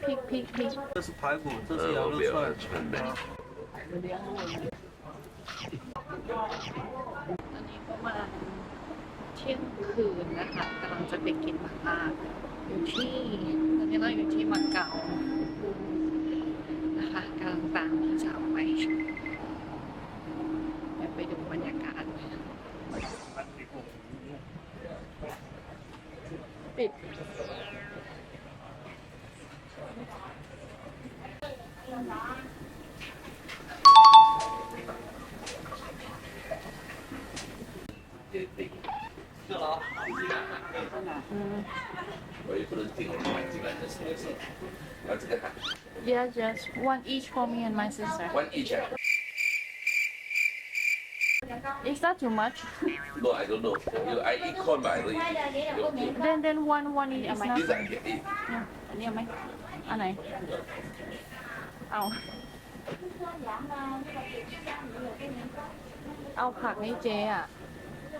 พริกพริกพริก 这是排骨，这是羊肉呃我不要串串的。啊 ตอนนี้ประมาณเที่ยงคืนนะคะกำลังจะไปกินหมาล่าอยู่ที่ตอนนี้เราอยู่ที่มาเก๊านะคะกำลังตามพี่สาวไปเดี๋ยวไปดูบรรยากาศปิด couldn't think of anything. I Yeah, just one each for me and my sister. One each. Is that too much? No, I don't know. You, I eat corn, but I don't eat. You Then then one one each is that? enough. this I can eat. อันนี้เอาไหมอันไหน เอา Ah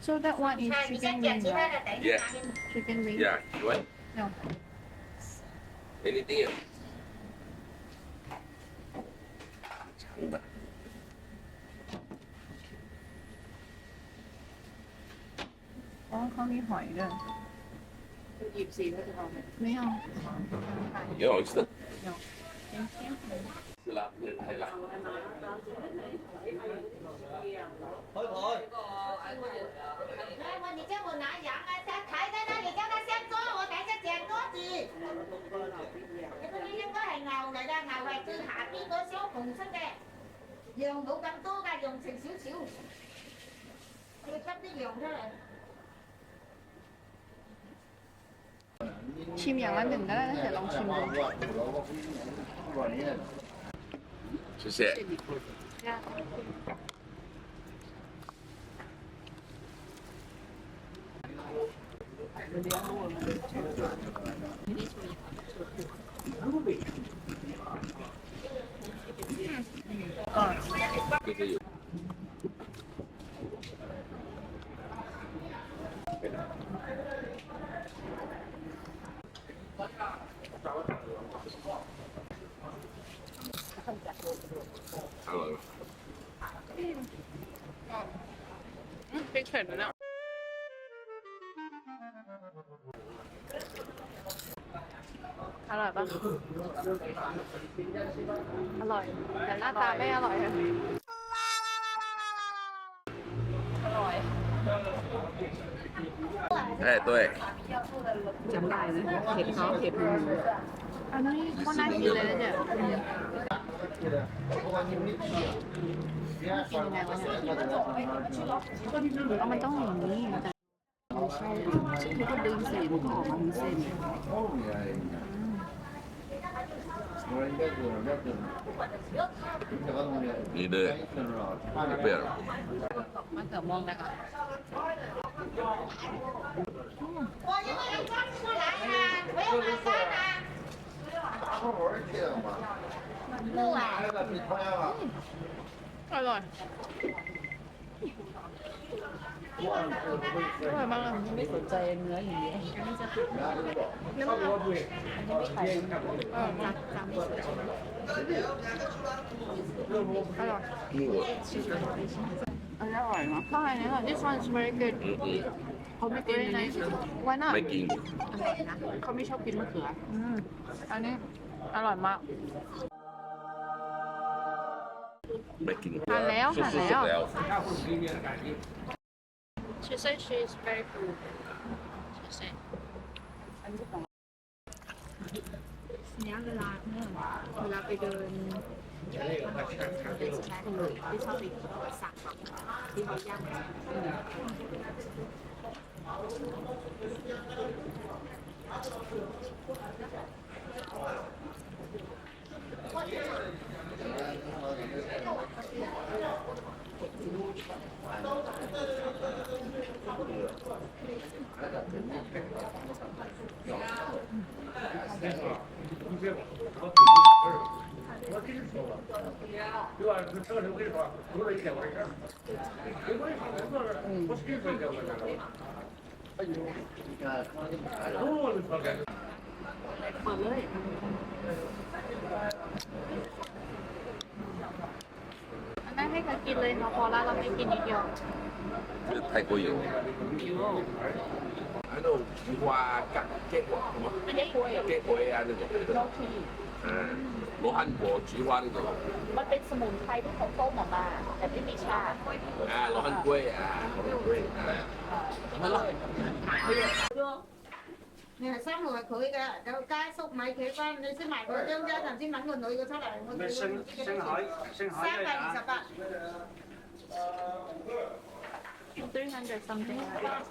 So that one is chicken wing, right? Yeah. Chicken wing. Yeah. You want? No. Anything else? Có không đi hỏi được. Dịp gì nữa thì hỏi. Mấy không? Nhớ hỏi chứ. Dạ. Nhớ. Thôi thôi. 那我你叫我拿羊啊，先抬在那里，叫他先坐，我等下捡桌子。这个是牛嚟噶，牛系最下边嗰箱红出嘅，羊冇咁多噶，羊少少，我要捡啲羊出嚟。切羊我唔得啦，系龙切木。谢谢。Hello. Mm. Mm, big turn on that. อร่อยปะอร่อย แต่หน้าตาไม่อร่อยอะอร่อย哎，对，จำได้นะเห็ดเขาเห็ดหมูอันนี้ก็น่ากินเลยนะเนี่ยเอามันต้องอย่างนี้แต่ไม่ใช่คือก็ดึงเส้นก็ออกมาเป็นเส้น 你的你不我一个人抓不来呀我要买饭呢昨天晚上 อยอร่อยมากเลยไม่สนใจเนื้ออย่างเดียวเนื้อมันอร่อยมากจำไม่สวยอร่อยอันนี้อร่อยเนาะใช่เนี่ย this one is very good，เขาไม่กิน very อันนี้ nice why not ไม่กินอร่อยนะเขาไม่ชอบกินมะเขืออันนี้อร่อยมาก ไม่กิน ทานแล้ว สุ ทาน ด แล้ว ๆแล้ว she said she is very good she said อันนี้ของ เนี้ยเวลาเนี่ยเวลาไปเดินเป็นสแน็คเลยที่ชอบไปสั่งแบบที่เขาย่าง ไม่ให้เธอกินเลยเนาะพอแล้วเราไม่กินอีกเดียว太过油。油。哎呦，哦，你说的。 เปิดเลย อันนั้นให้เธอกินเลยค่ะพอแล้วเราไม่กินนิดเดียว 这个泰国油，还有菊花干结果什么？结果啊那种。嗯，罗汉果、菊花那种。 มันเป็นสมุนไพรที่เขาต้มออกมา แต่ไม่มีชา 啊，罗汉龟啊，罗汉龟啊。 Nè, xong rồi khởi cái cái cái xúc máy thế con đi xin mày với đương ra thằng xin mắng người nội có sao lại 我们深深海深海 sang 的 ngày 呀 sao bạn 300 something